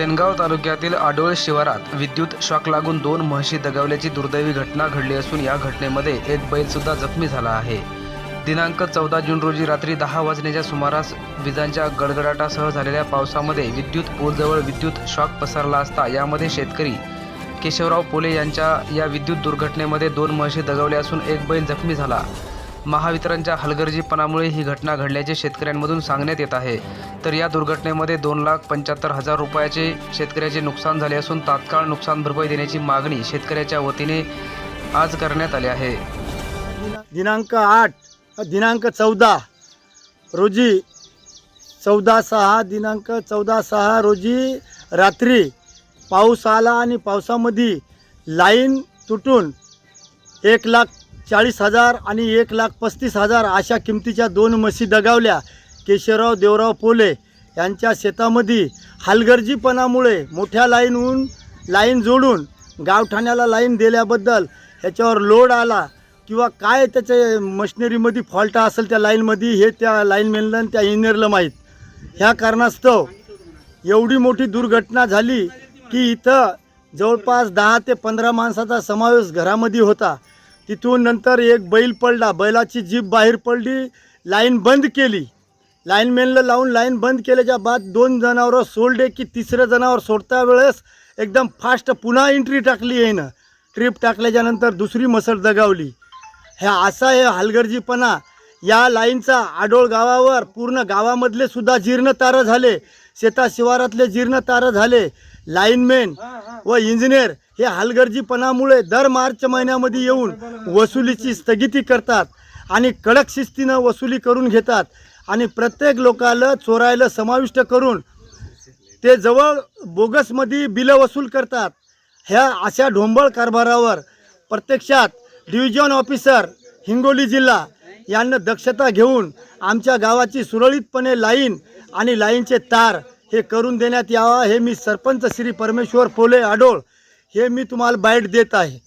सेनगाव तालुक्यातील आडोळ शिवारात विद्युत शॉक लागून दोन म्हशी दगावल्याची दुर्दैवी घटना घडली असून या घटनेमध्ये एक बैल सुद्धा जखमी झाला आहे. दिनांक चौदा जून रोजी रात्री दहा वाजण्याच्या सुमारास विजांच्या गडगडाटासह झालेल्या पावसामध्ये विद्युत पोलजवळ विद्युत शॉक पसरला असता यामध्ये शेतकरी केशवराव पोले यांच्या या विद्युत दुर्घटनेमध्ये दोन म्हशी दगावल्या असून एक बैल जखमी झाला. महावितरणच्या हलगर्जीपणामुळे ही घटना घडल्याचे शेतकऱ्यांमधून सांगण्यात येत आहे. तर या दुर्घटनेमध्ये दोन लाख पंच्याहत्तर हजार रुपयाचे शेतकऱ्याचे नुकसान झाले असून तात्काळ नुकसान भरपाई देण्याची मागणी शेतकऱ्याच्या वतीने आज करण्यात आली आहे. दिनांक आठ दिनांक चौदा रोजी चौदा सहा दिनांक चौदा सहा रोजी रात्री पाऊस आला आणि पावसामध्ये लाईन तुटून एक लाख चाळीस हजार आणि एक लाख पस्तीस हजार अशा किमतीच्या दोन म्हशी दगावल्या. केशवराव देवराव पोले यांच्या शेतामध्ये हलगर्जीपणामुळे मोठ्या लाईनहून लाईन जोडून गावठाण्याला लाईन दिल्याबद्दल ह्याच्यावर लोड आला किंवा काय त्याच्या मशिनरीमध्ये फॉल्ट असेल त्या लाईनमध्ये हे त्या लाईनमॅनला आणि त्या इंजिनियरला माहीत. ह्या कारणास्तव एवढी मोठी दुर्घटना झाली की इथं जवळपास दहा ते पंधरा माणसाचा समावेश घरामध्ये होता. तिथून नंतर एक बैल पडला. बैलाची जीप बाहेर पडली. लाईन बंद केली. लाईनमॅनला लावून लाईन बंद केल्याच्या बाद दोन जनावरं सोडले की तिसरं जनावर सोडता वेळेस एकदम फास्ट पुन्हा एंट्री टाकली आहे ना ट्रिप टाकल्याच्यानंतर दुसरी मसळ दगावली. ह्या असा हे हलगर्जीपणा. या लाईनचा आडोळ गावावर पूर्ण गावामधले सुद्धा जीर्ण तारं झाले. शेता शिवारातले जीर्ण तारं झाले. लाईनमॅन व इंजिनियर हे हलगर्जीपणामुळे दर मार्च महिन्यामध्ये येऊन वसुलीची स्थगिती करतात आणि कडक शिस्तीनं वसुली करून घेतात. आणि प्रत्येक लोकाला चोरायला समाविष्ट करून ते जवळ बोगसमध्ये बिलं वसूल करतात. ह्या अशा ढोंबळ कारभारावर प्रत्यक्षात डिव्हिजन ऑफिसर हिंगोली जिल्हा यांना दक्षता घेऊन आमच्या गावाची सुरळीतपणे लाईन आणि लाईनचे तार हे करून देण्यात यावा हे मी सरपंच श्री परमेश्वर पोले आडोळ हे मी तुम्हाला बाईट देत आहे.